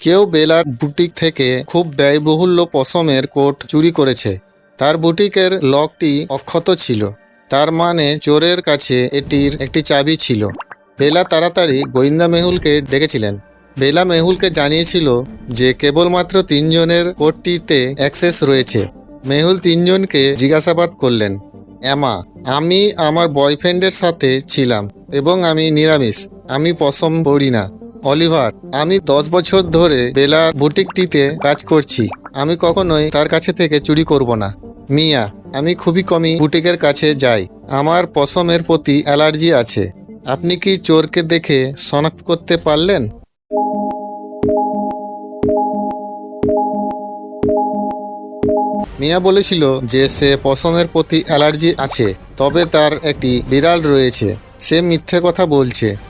কেউ বেলার বুটিক থেকে খুব ব্যয়বহুল্য পশমের কোট চুরি করেছে। তার বুটিকের লকটি অক্ষত ছিল। তার মানে চোরের কাছে এটির একটি চাবি ছিল। বেলা তাড়াতাড়ি গোয়েন্দা মেহুলকে ডেকেছিলেন। বেলা মেহুলকে জানিয়েছিল যে কেবলমাত্র তিনজনের কোটটিতে অ্যাক্সেস রয়েছে। মেহুল তিনজনকে জিজ্ঞাসাবাদ করলেন অ্যামা আমি আমার বয়ফ্রেন্ডের সাথে ছিলাম এবং আমি নিরামিষ। আমি পশম পড়ি না। অলিভার, আমি দশ বছর ধরে বেলার বুটিকটিতে কাজ করছি। আমি কখনোই তার কাছে থেকে চুরি করব না। মিয়া, আমি খুবই কমই বুটিকের কাছে যাই। আমার পশমের প্রতি অ্যালার্জি আছে। আপনি কি চোরকে দেখে শনাক্ত করতে পারলেন? মিয়া বলেছিল যে সে পশমের প্রতি অ্যালার্জি আছে, তবে তার একটি বিড়াল রয়েছে। সে মিথ্যে কথা বলছে।